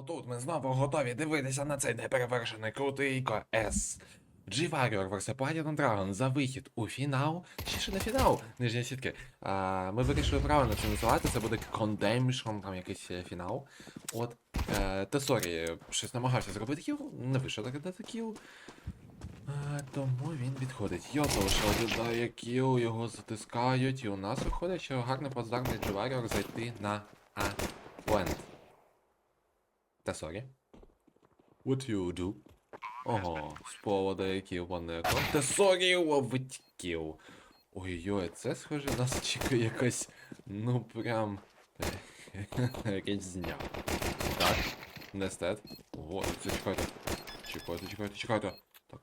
Отут ми знову готові дивитися на цей неперевершений крутий КС. G-Warrior vs Platinum Dragon за вихід у фінал. Ще не фінал, нижні сітки. А, ми вирішили правильно це називати, це буде Condemnation, там якийсь е, фінал. От. Е, Тесорі щось намагався зробити кіл, не вийшов так дати кіл. А, тому він відходить. Йото лише додає кіл, його затискають, і у нас виходить, що гарний плацдарм для G-Warrior зайти на А. Сорі. What you do? Ого, з поводу який вони сорі, ловить кіл. Ой-ой, це схоже нас чекає якась, ну прям. Різня. Так, не стет. Ого, це чекайте. Чекайте, чекайте, чекайте. Так.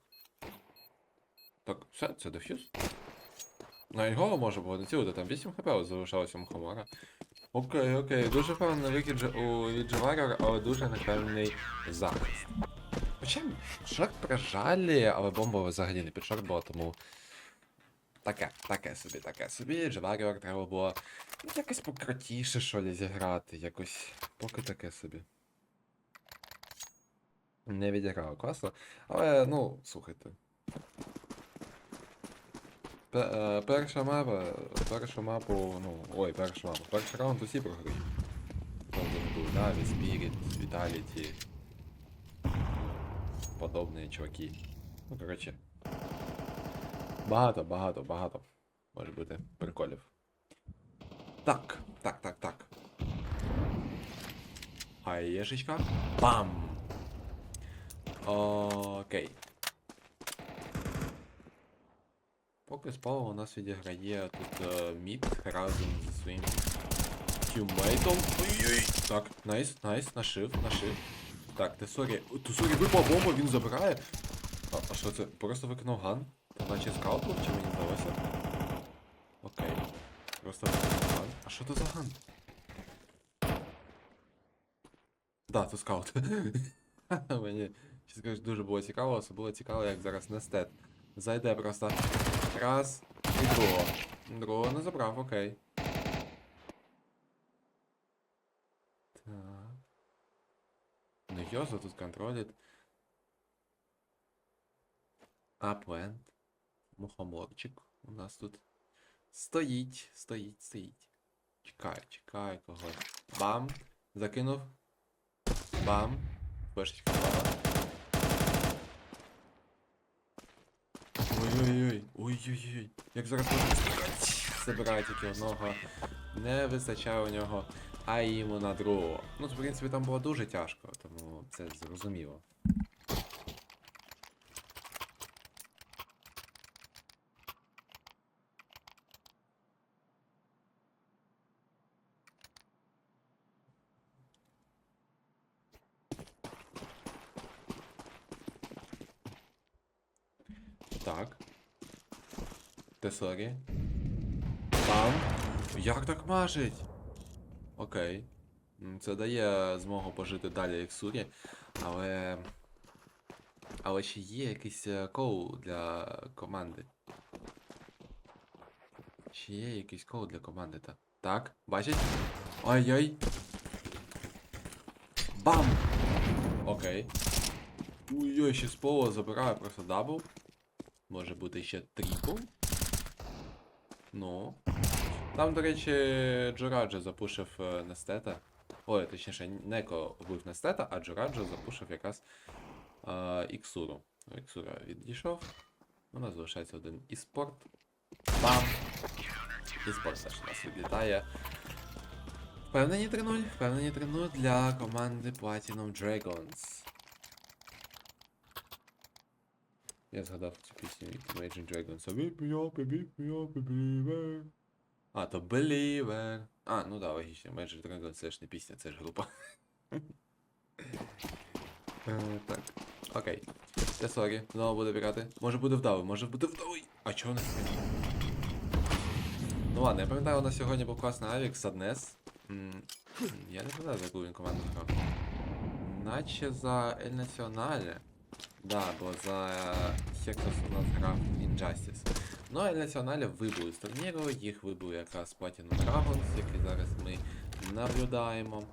Так, все, це дефюз. На його може було не цілити, там 8 хп залишалося Мухомора. Окей, окей, дуже певний викид же у від але дуже непевний захист. Хоча шорт прижалі, але бомба взагалі не під шорт була, тому. Таке, таке собі, таке собі. Джаваріор треба було ну, якось покрутіше, що ли, зіграти, якось. Поки таке собі. Не відіграв класно. Але, ну, слухайте. Е, Перша мапа, першу мапу, ну, ой, першу мапу, перший раунд усі програють. Правда не був. Подобні чуваки. Ну, коротше. Багато, багато, багато. Може бути приколів. Так, так, так, так. Хаєшечка. Бам! Окей. Поки спало у нас відіграє тут е, мід разом зі своїм тіммейтом. Ой-ой! Так, найс, найс, нашив, нашив. Так, Тесорі. Тесорі випала бомба, він забирає. А, а що це? Просто викинув ган? Наче скаут був, чи мені здалося? Окей. Просто викинув ган. А що це за ган? Да, це скаут. Мені, чесно кажучи, дуже було цікаво, особливо цікаво, як зараз Нестет. Зайде просто раз і другого. Другого не забрав, окей. Так. Ну Йоза тут контролить. Апленд. Мухоморчик у нас тут. Стоїть, стоїть, стоїть. Чекає, чекає когось. Бам! Закинув. Бам. Флешечка Ой-ой-ой, ой-ой-ой. Як зараз забирає тільки одного. Не вистачає у нього, а йому на другого. Ну, в принципі, там було дуже тяжко, тому це зрозуміло. Так. Тесорі. Бам. Як так мажить? Окей. Це дає змогу пожити далі як сурі, але. Але чи є якийсь е, коул для команди? Чи є якийсь коул для команди? Та? Так, бачить? Ай-яй. Бам! Окей. Ой-ой, ще з пола забираю просто дабл. Може бути ще трипл. Ну. Там, до речі, Джораджо запушив е, Нестета. Ой, точніше, Неко вбив Нестета, а Джораджо запушив якраз е, Іксуру. Іксура відійшов. У нас залишається один іспорт. Бам! Іспорт теж нас відлітає. Впевнені 3-0, впевнені 3-0 для команди Platinum Dragons. Я згадав цю пісню від Imagine Dragons. А, то Believer. А, ну да, логічно. Imagine Dragons це ж не пісня, це ж група. Е, Так, окей. Це сорі, знову буде пірати. Може буде вдалий, може буде вдалий. А чого не? Ну ладно, я пам'ятаю, у нас сьогодні був класний Авік, Саднес. Я не пам'ятаю, за яку він команду грав. Наче за Ель Націонале. Да, бо за Хексос у нас грав Injustice. Ну а Націоналі вибули з турніру, їх вибув якраз Platinum Dragons, який зараз ми наблюдаємо.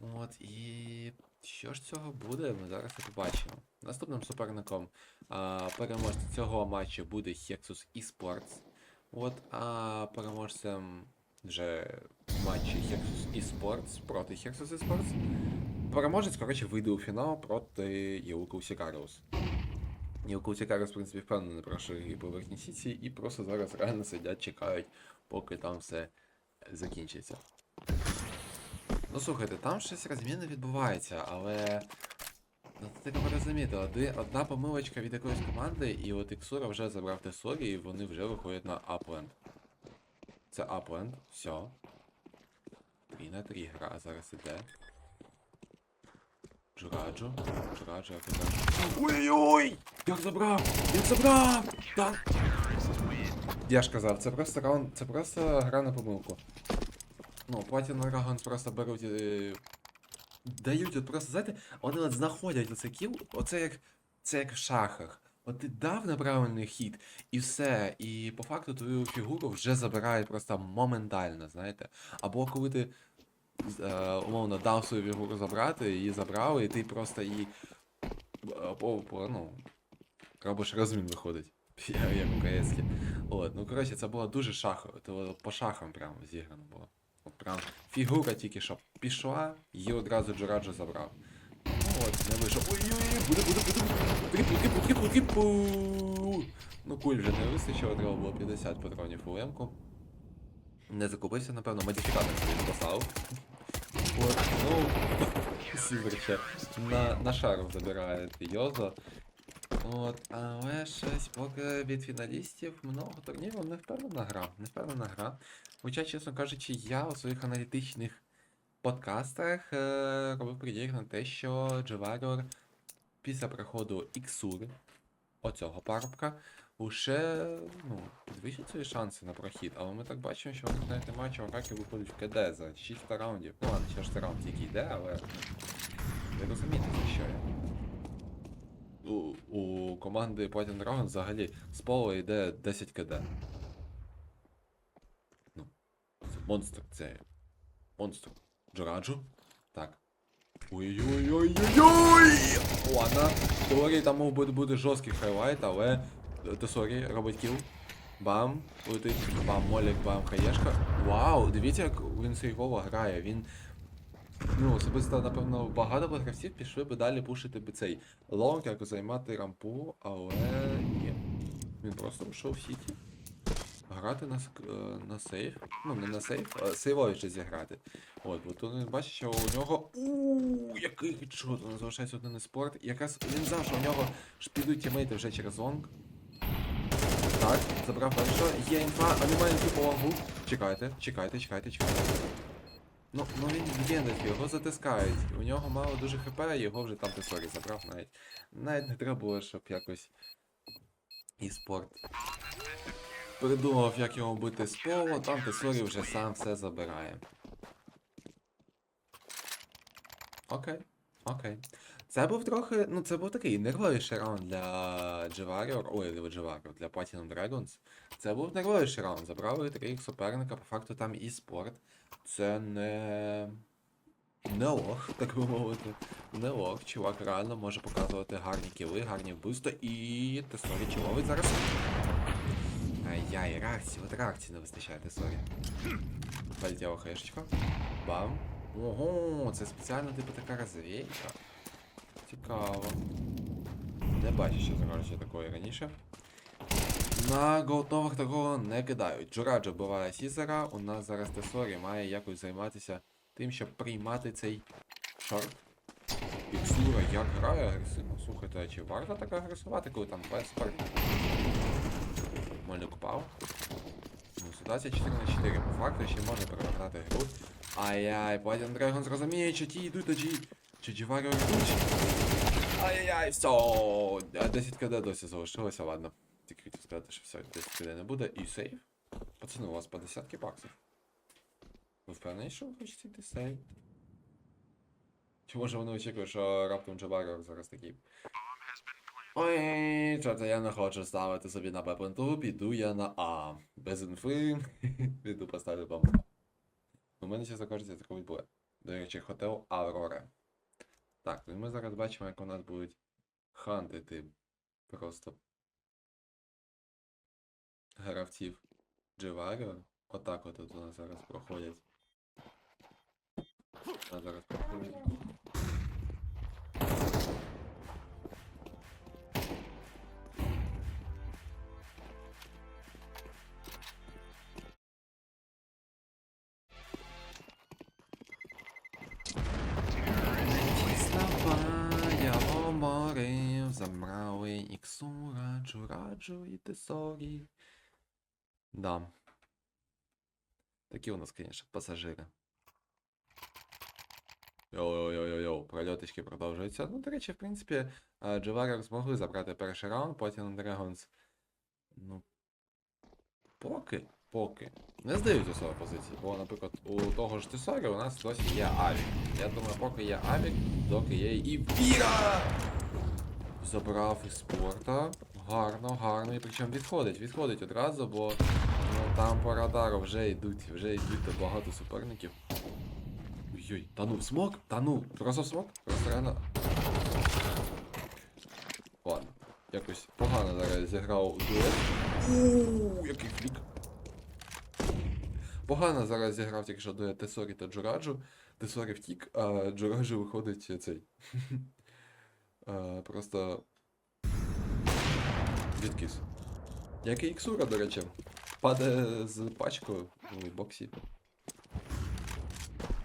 От і Що ж цього буде, ми зараз і побачимо. Наступним суперником а, переможцем цього матчу буде Hexus Esports. От, а переможцем вже матчі Hexus Esports проти Hexus Esports. Переможець, коротше, вийде у фінал проти Єуку Сікаріус. Єуку Сікаріус, в принципі, впевнений про шиї поверхні сіті, і просто зараз реально сидять, чекають, поки там все закінчиться. Ну слухайте, там щось розміни відбувається, але. Ну, ти треба розуміти, одна помилочка від якоїсь команди, і от Іксура вже забрав Тесорі, і вони вже виходять на апленд. Це апленд, все. 3 на 3 гра зараз іде. Джураджу. Джураджу, як іде. Ой-ой! Як забрав! Як забрав! Так! Я ж казав, це просто раунд, це просто гра на помилку. Ну, Platinum Dragons просто беруть. Е, дають от просто, знаєте, вони от знаходять оце кіл, оце як. Це як в шахах. От ти дав неправильний хід, і все. І по факту твою фігуру вже забирають просто моментально, знаєте. Або коли ти умовно дав свою фігуру забрати, її забрали, і ти просто її. е, ну, робиш розмін виходить. Як українське. От, ну коротше, це було дуже шахово. Це по шахам прямо зіграно було. От прям фігура тільки що пішла, її одразу Джораджо забрав. Ну от, не вийшов. Ой-ой-ой, буде, буде, буде. Трипу, трипу, трипу, трипу. Ну куль вже не вистачило, треба було 50 патронів у М-ку. Не закупився, напевно, модифікатор собі поставив. От, ну, Сіверче на, на шару забирає Йозо. От, але щось поки від фіналістів много турнірів не впевнена гра. Не впевнена гра. Хоча, чесно кажучи, я у своїх аналітичних подкастах е, робив приділок на те, що Джеваріор після приходу Іксури, оцього парубка, уже ну, підвищить свої шанси на прохід. Але ми так бачимо, що у них навіть немає чуваків виходить в КД за 6 раундів. Ну ладно, ще ж це раунд тільки йде, але ви розумієте, за що я. У, у команди Platinum Dragon взагалі з пола йде 10 КД. Ну, це монстр, це монстр. Джораджу? Так. Ой-ой-ой-ой-ой! Ладно, теорії там мов би бути жорсткий хайлайт, але Тесорі робить кіл. Бам, летить, бам, молік, бам, хаєшка. Вау, дивіться, як він сейвово грає. Він. Ну, особисто, напевно, багато гравців пішли би далі пушити би цей лонг, як займати рампу, але ні. Він просто пішов в сіті. Грати на, е, на сейф. Ну, не на сейф, а сейвовіше зіграти. От, бо тут він бачить, що у нього. Ууу, який хедшот, він залишається один спорт. Якраз він знав, що у нього ж підуть тімейти вже через лонг. Так, забрав першого. Є інфа, а немає інфи по лонгу. Чекайте, чекайте, чекайте, чекайте. Ну, ну він в'єндить, його затискають. У нього мало дуже хп, його вже там тесорі забрав навіть. Навіть не треба було, щоб якось. І спорт. Придумав, як його бити з полу, там тесорі вже сам все забирає. Окей, окей. Це був трохи, ну це був такий нервовіший раунд для Джеваріор, ой, Джеваріор, для Platinum Dragons. Це був нервовіший раунд. Забрали їх суперника, по факту там і спорт. Це не. Не лох, так би мовити. Не лох. Чувак реально може показувати гарні кіли, гарні вбивства і Тесорі чи зараз. Ай-яй, реакції, от реакції не вистачає Тесорі. Полетіла хешечка. Бам. Ого, це спеціально типу така розвійка. Цікаво. Не бачу ще коротше такої раніше. На голднових такого не кидають. Джураджо вбиває Сізера, у нас зараз Тесорі має якось займатися тим, щоб приймати цей шорт. Іксура як грає агресивно. Слухайте, а чи варто так агресувати, коли там суперники? Мольник упав. Ну, ситуація 4 на 4. По факту ще може перевертати гру. Ай-яй, Platinum Dragons розуміє, чи ті йдуть, а чи... Чи Джіваріо йдуть. Ай-яй, все. А 10 кд досі залишилося, ладно. Тільки хотів сказати, що все, 10 кд не буде. І сейф. Пацани, у вас по десятки баксів. Ви впевнені, що ви хочете йти сейф? Чи може вони очікують, що раптом Джаваріо зараз такий. Ой, чорта, я не хочу ставити собі на Б-пенту, піду я на А. Без інфи. Піду поставлю бомбу. У мене, чесно кажучи, такого буде. До речі, хотел Аврора. Так, ну і ми зараз бачимо, як у нас будуть хантити просто гравців Дживаріо. Отак от тут у нас зараз проходять. У нас зараз проходять. Раджу, раджу і тесорі. Да. Такі у нас, конечно, пасажири. Йоу-йоу-йоу-йоу, прольоточки продовжуються. Ну, до речі, в принципі, Джеварок змогли забрати перший раунд, потім Dragons. Ну. Поки, поки. Не здають у свої позиції. Бо, наприклад, у того ж Тесорі у нас досі є Авік. Я думаю, поки є Авік, доки є і Віра! Забрав із спорта. Гарно, гарно. І причому відходить, відходить одразу, бо ну, там по радару вже йдуть, вже йдуть та багато суперників. Ой-ой, та ну, смок? Та ну, просто смок? Просто реально. Ладно, якось погано зараз зіграв дует. Ууу, який флік. Погано зараз зіграв тільки що дует Тесорі та Джураджу. Тесорі втік, а Джураджу виходить цей. Просто. Відкис. Як і Іксура, до речі. Падає з пачкою у боксі.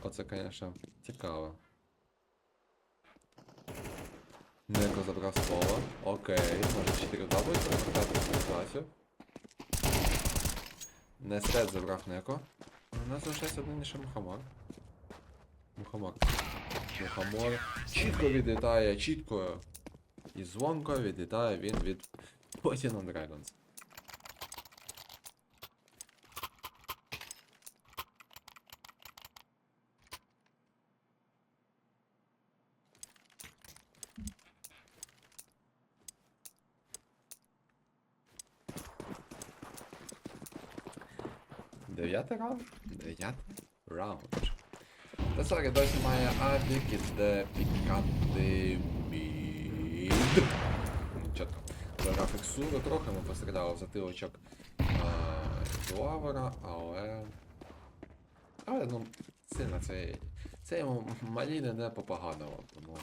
Оце, звісно, цікаво. Неко забрав слово. Окей, може 4 W повертати ситуацію. Нестет забрав Неко. У нас залишається один лише Мухаммор. Мухаммор. Мухаммор чітко відлітає, чітко і звонко відлітає він від Platinum Dragons. Дев'ятий раунд? Дев'ятий раунд. Тесарі досі має Авік, іде пікати мід. Ну, Чітко. Трохи ми постріляли в затилочок Дуавера, але... Але, ну, сильно це... Це йому маліни не попоганило, тому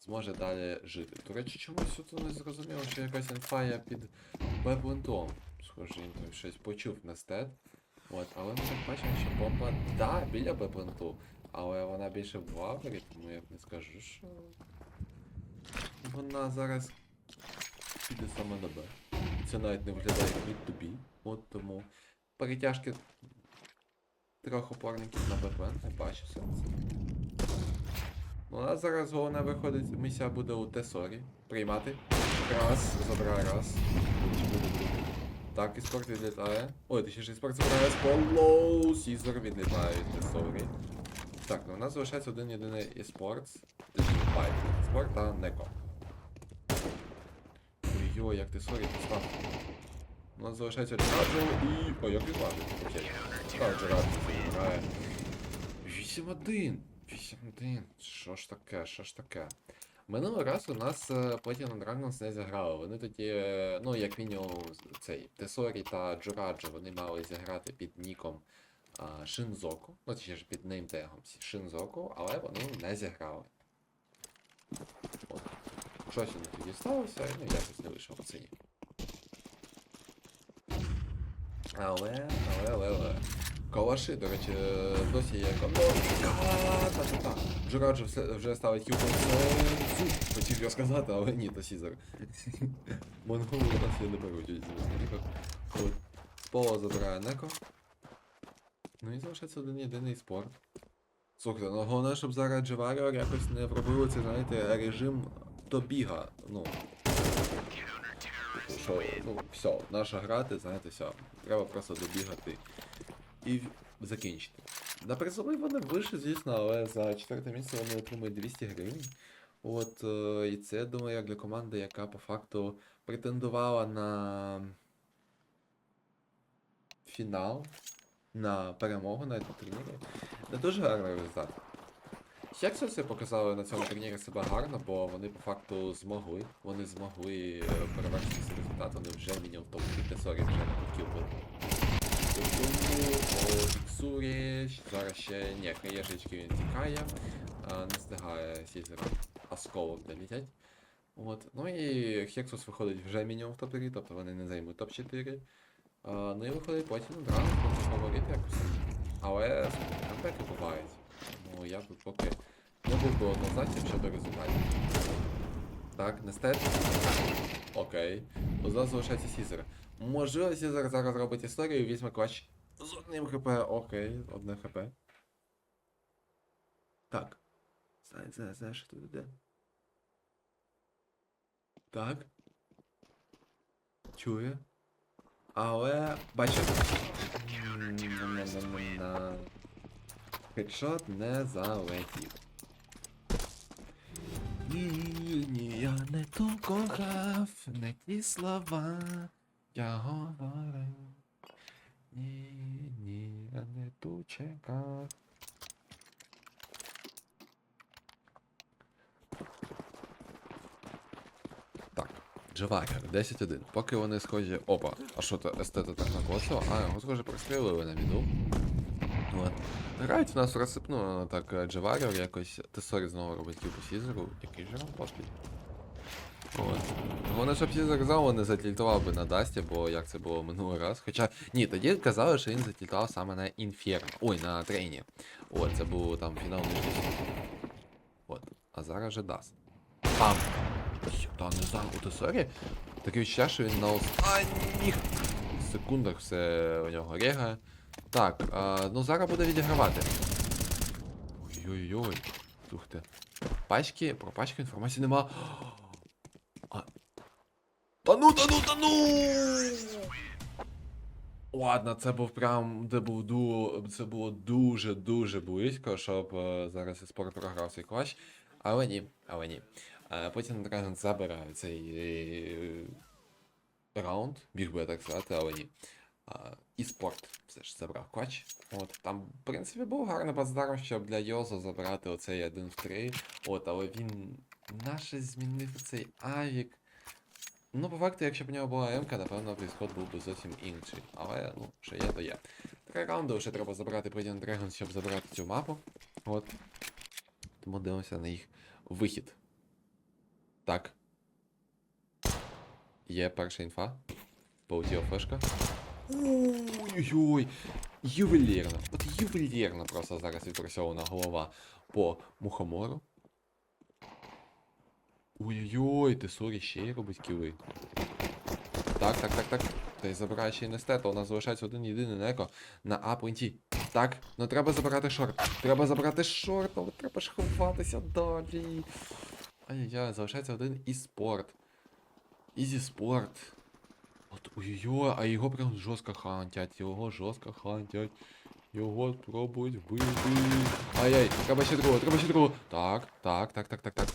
зможе далі жити. До речі, чомусь тут не зрозуміло, що якась інфа є під Беблентом. Схоже, він там щось почув на стет. От, але ми так бачимо, що бомба, да, біля Бебленту, але вона більше в вавері, тому я б не скажу, що вона зараз піде саме на Б. Це навіть не виглядає to be, от тому перетяжки трьох опорників на БП, не бачу сенсу. Ну, у нас зараз головне виходить, місія буде у Тесорі. Приймати. Раз, забирає раз. Так, і спорт відлітає. Ой, точніше, і спорт забирає з полоу. Сізер відлітає від Тесорі. Так, ну у нас залишається один єдиний eSports. Точніше, Fight. Спорт та Неко. Ой-ой, як Тесорі постав. У нас залишається Джаджо і... Ой, як відважить. Окей. Так, Джаджо забирає. 8-1. 8-1. Що ж таке, що ж таке? Минулий раз у нас е, Platinum Dragons не зіграли. Вони тоді, е, ну, як мінімум, цей Тесорі та Джураджо вони мали зіграти під ніком Шинзоку. Ну, точніше, під неймтегом Шинзоку, але вони не зіграли. От. Щось них тоді сталося, ну якось не вийшов оцей. Але, але, але, але. Калаши, до речі, е, досі є калашка. Та-та-та. Вже ставить кіл Хотів я сказати, але ні, то Сізер. Монголи у нас я не беруть від змістів. От. Поло забирає Неко. Ну і залишається один єдиний спорт. Слухайте, ну головне, щоб зараз Джеваріор якось не пробив цей, знаєте, режим добіга. Ну. Що, ну, все, наша гра, ти знаєте, все. Треба просто добігати і закінчити. На призовий вони вийшли, звісно, але за четверте місце вони отримують 200 гривень. От, е, і це, думаю, як для команди, яка по факту претендувала на фінал, на перемогу на цьому турнірі. Не дуже гарний результат. Хексуси показали на цьому турнірі себе гарно, бо вони по факту змогли. Вони змогли е, перевершити цей результат, вони вже міняв топ 5 вже не хотів би. Фіксурі зараз ще ні, хаєшечки він тікає, не встигає сізера осколок долітять. От. Ну і Хексус виходить вже мінімум в топ-3, тобто вони не займуть топ-4. Ну і виходить потім це фаворит якось. Але камбеки бувають. Тому я би поки не був би однозначним щодо результатів. Так, нестет. Окей. Бо зараз залишається Сізер. Можливо, Сізер зараз робить історію і візьме клач з одним хп. Окей, одне хп. Так. Знає, що тут іде. Так. Чує. Але бачу. М-м-м-м-м. Хедшот не залетів. Ні, я не ту кохав, не ті слова. Я говорив. Ні, ні, я не ту чекав. Так, Джевагер, 10-1. Поки вони схожі. Опа, а що то естета так накосило? А, його схоже прострілили на віду. От. Грають у нас розсипну, так е, Джевагер якось Тесорі знову робить кіпу Сізеру. Який же вам поспіль? От. Головне, щоб Сізер знову не затільтував би на Дасті, бо як це було минулий раз. Хоча, ні, тоді казали, що він затільтував саме на Інферно. Ой, на трейні. От, це був там фінал між От. А зараз же даст. Пам! Та не знаю, у Тесорі таке відчуття, що він на останніх секундах все у нього регає. Так, а, ну зараз буде відігравати. Ой-ой-ой. Слухайте. Пачки, про пачки інформації нема. А... Та ну, та ну, та ну! Ладно, це був прям, де був ду... це було дуже-дуже близько, щоб е, зараз спорт програв цей клач. Але ні, але ні. Е, потім Dragon забирає цей е, раунд, біг би я так сказати, але ні. І спорт все ж забрав клач. От, там, в принципі, був гарний баздар, щоб для Йозо забрати оцей 1 в 3. От, але він наше змінив цей авік. Ну, по факту, якщо б у нього була МК, напевно, підход був би зовсім інший. Але, ну, що є, то є. Три раунди ще треба забрати Predator Dragon, щоб забрати цю мапу. От. Тому дивимося на їх вихід. Так. Є перша інфа. Полетіла флешка. Ой-ой-ой. Ювелірно. От ювелірно просто зараз відпрацьована голова по мухомору. Ой-ой-ой, ти сорі ще й робить кіли. Так, так, так, так. Та й забирає ще й нестета. У нас залишається один єдиний неко на А пленті. Так, ну треба забирати шорт. Треба забирати шорт, але треба ж ховатися далі. Ай-яй-яй, залишається один і спорт. Ізі спорт. От ой-ой-ой, а його прям жорстко хантять, його жорстко хантять. Його спробують вбити. Ай-яй, треба ще другого, треба ще другого. Так, так, так, так, так, так.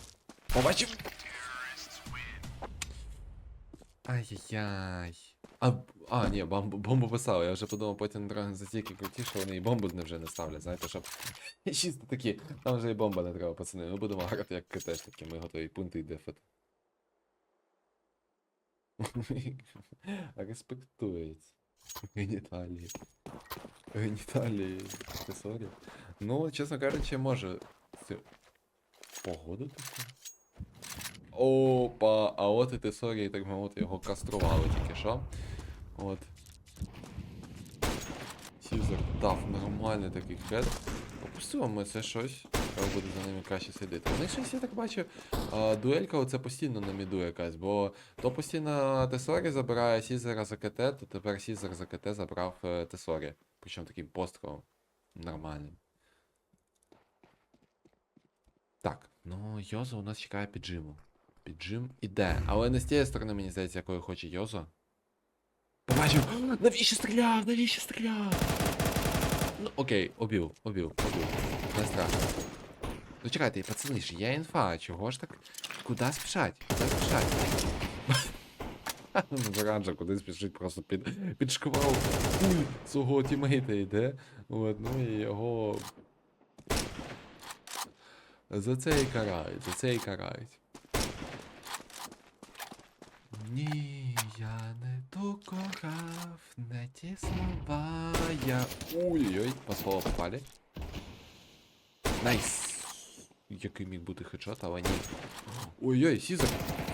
Побачив. Ай-яй-яй. А, а, ні, бомбу, бомбу писав. Я вже подумав, потім Dragon настільки круті, що вони і бомбу вже не ставлять, знаєте, щоб. Чисто такі, там вже і бомба не треба, пацани. Ми будемо грати як КТ ж ми готові пункти і дефет. Респектується. Геніталії. Геніталії. Аксесорі. Ну, чесно кажучи, може. Це... Погоду таке? Опа, а от і тесорі, так мовити, його кастрували тільки що. От. Сізер дав нормальний такий хед. Опустимо це щось. Треба буде за ними краще сидіти. Ну і щось я так бачу. Дуелька оце постійно на міду якась, бо то постійно Тесорі забирає Сізера за КТ, то тепер Сізер за КТ забрав е, Тесорі. Причому таким пострілом нормальним. Так, ну Йоза у нас чекає піджиму. Піджим іде. Але не з тієї сторони, мені здається, якою хоче Йозо. Побачив! Навіщо стріляв? Навіщо стріляв? Ну, окей, обів, обів, обів. Не страшно. Ну чекайте, пацани ж, є інфа, чого ж так? Куди спішать? Куди спішать? Ну, Заранжа куди спішить, просто під, під шквал свого тімейта йде. От, ну і його За це і карають, за це і карають. Ні, я не докохав, не ті слова я. Ой-ой, по слову попали. Найс. Який міг бути хедшот, але ні. Ой-ой, Сізер.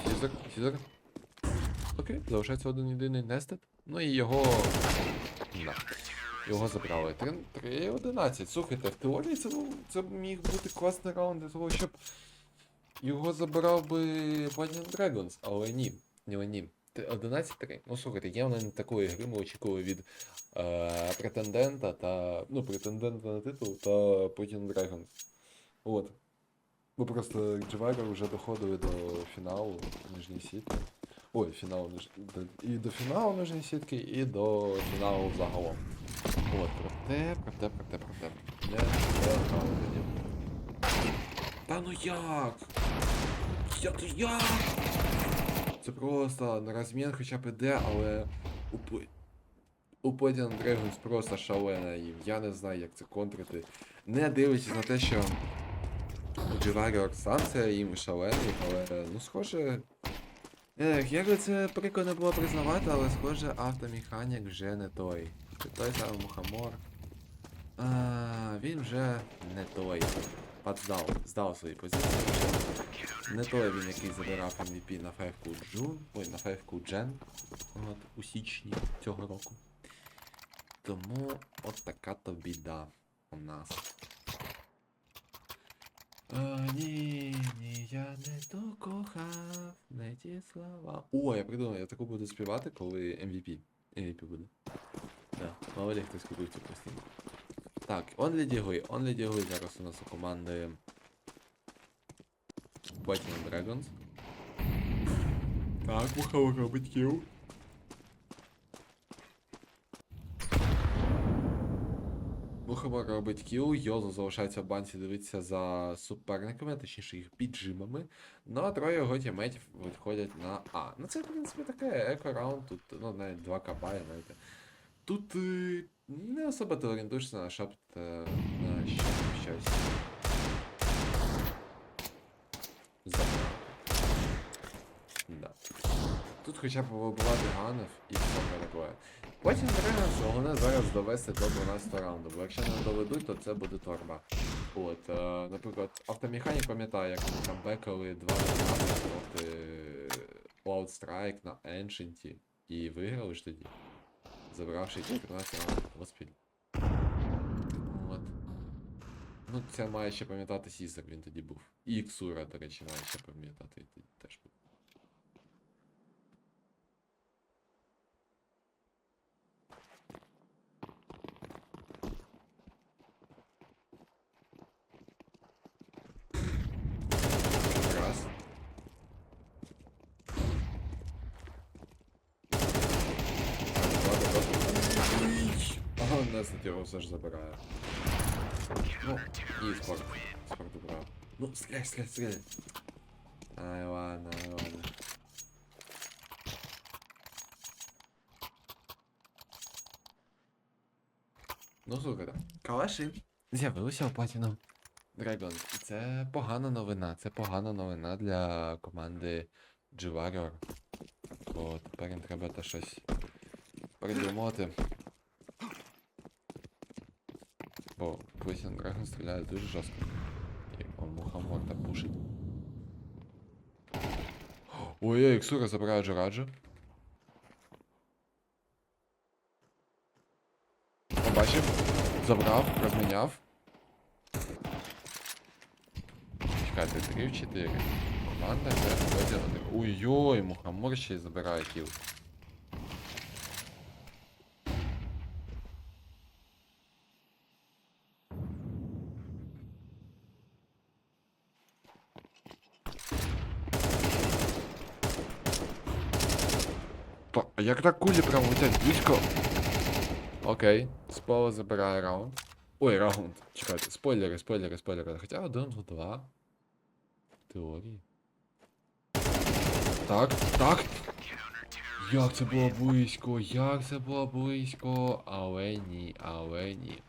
Сізер, Сізер. Окей, залишається один єдиний Нестед. Ну і його. Да. Його забрали. 3-11. Слухайте, в теорії це, це міг бути класний раунд для того, щоб його забрав би Platinum Dragons, але ні. Ні, ні. Т- 11-3. Ну слухайте, явно не такої гри ми очікували від е, претендента та. Ну, претендента на титул та Platinum Dragons. От. Бо просто Джевайгер вже доходили до фіналу нижньої сітки. Ой, фіналу ниж... і до фіналу нижньої сітки, і до фіналу загалом. От, проте, проте, проте, проте. Не виходить. Та ну як? Я то як? Це просто на розмін хоча б іде, але у Пл- у просто шалена їм. Я не знаю, як це контрити. Не дивлячись на те, що Дживаріор сам це їм шалений, але ну схоже. Ех, як би це прикольно було признавати, але схоже автомеханік вже не той. Чи той самий мухомор. А, він вже не той. Подздав, здав свої позиції. Не той він, який забирав MVP на 5 Джун. Ой, на 5 Джен. От, у січні цього року. Тому от така то біда у нас. А, ні, ні, я не докохав, не ті слова. О, я придумав, я таку буду співати, коли MVP. MVP буде. Да, мало ли хтось купив цю пластинку. Так, Only Дігли, Only Дігли зараз у нас у команди Platinum Dragons. Так, мухава робить кіл. Мухава робить кіл, Йозо залишається в банці дивитися за суперниками, точніше їх піджимами. Ну а троє його тімейтів виходять на А. Ну це, в принципі, таке еко-раунд, тут ну, навіть 2 кабає, знаєте. Тут е, не особо ти орієнтуєшся на шапт е, на щось. щось. Забрати. Да. Тут хоча б вибивати ганів і все перебуває. Потім Dragons головне зараз довести до 12 раунду, бо якщо не доведуть, то це буде торба. От, е, наприклад, автомеханік пам'ятає, як вони там бекали 2 раунди проти Cloud на Ancient і виграли ж тоді, забравши 14 раундів поспіль. От. Ну, це має ще пам'ятати Сізер, він тоді був. І Іксура, до речі, має ще пам'ятати тоді теж був. Раз. Ага, Несет його все ж забирає. Ну, і спорт. Спорт убрав. Ну, стріляй, стріляй, стріляй. Ай, ладно, ай, ладно. Ну, слухайте. Калаші з'явилися у Platinum Dragons. І це погана новина. Це погана новина для команди G-Warrior. Бо тепер їм треба та щось придумати. Бо Platinum Dragon стріляє дуже жорстко. І он мухомор та пушить. Ой-ой, Іксура забирає Джораджа. Побачив, забрав, розміняв. Чекайте, 3 в 4. Команда це виділити. Ой-ой, мухомор ще й забирає кіл. А як так кулі прям летять близько? Окей, спала забирає раунд. Ой, раунд. Чекайте, спойлери, спойлери, спойлери. Хоча один в два. В теорії. Так, так. Як це було близько, як це було близько, але ні, але ні.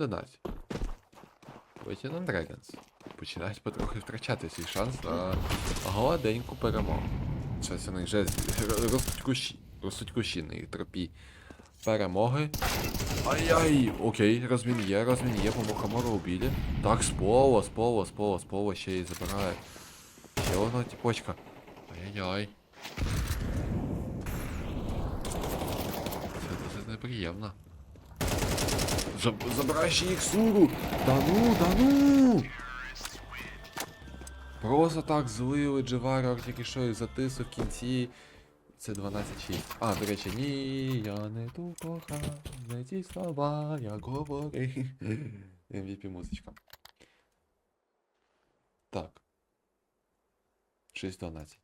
6-11. Витягнем Dragons. Починають потрохи втрачати свій шанс на гладеньку перемогу. Щось вони вже ростуть кущі. Тропі перемоги. Ай-яй! Окей, розмін є, розмін є, по мухомору убили. Так, споло, споло, споло, споло ще й забирає. Ще одна тіпочка. Ай-яй-яй. Це досить неприємно. Заб- Забирай їх суру! Да ну, да ну! Просто так злили Джеваріор тільки що і затису в кінці. Це 12-6. А, до речі, ні, я не ту кохав, не ті слова, я говорив. MVP музичка. Так. 6-12.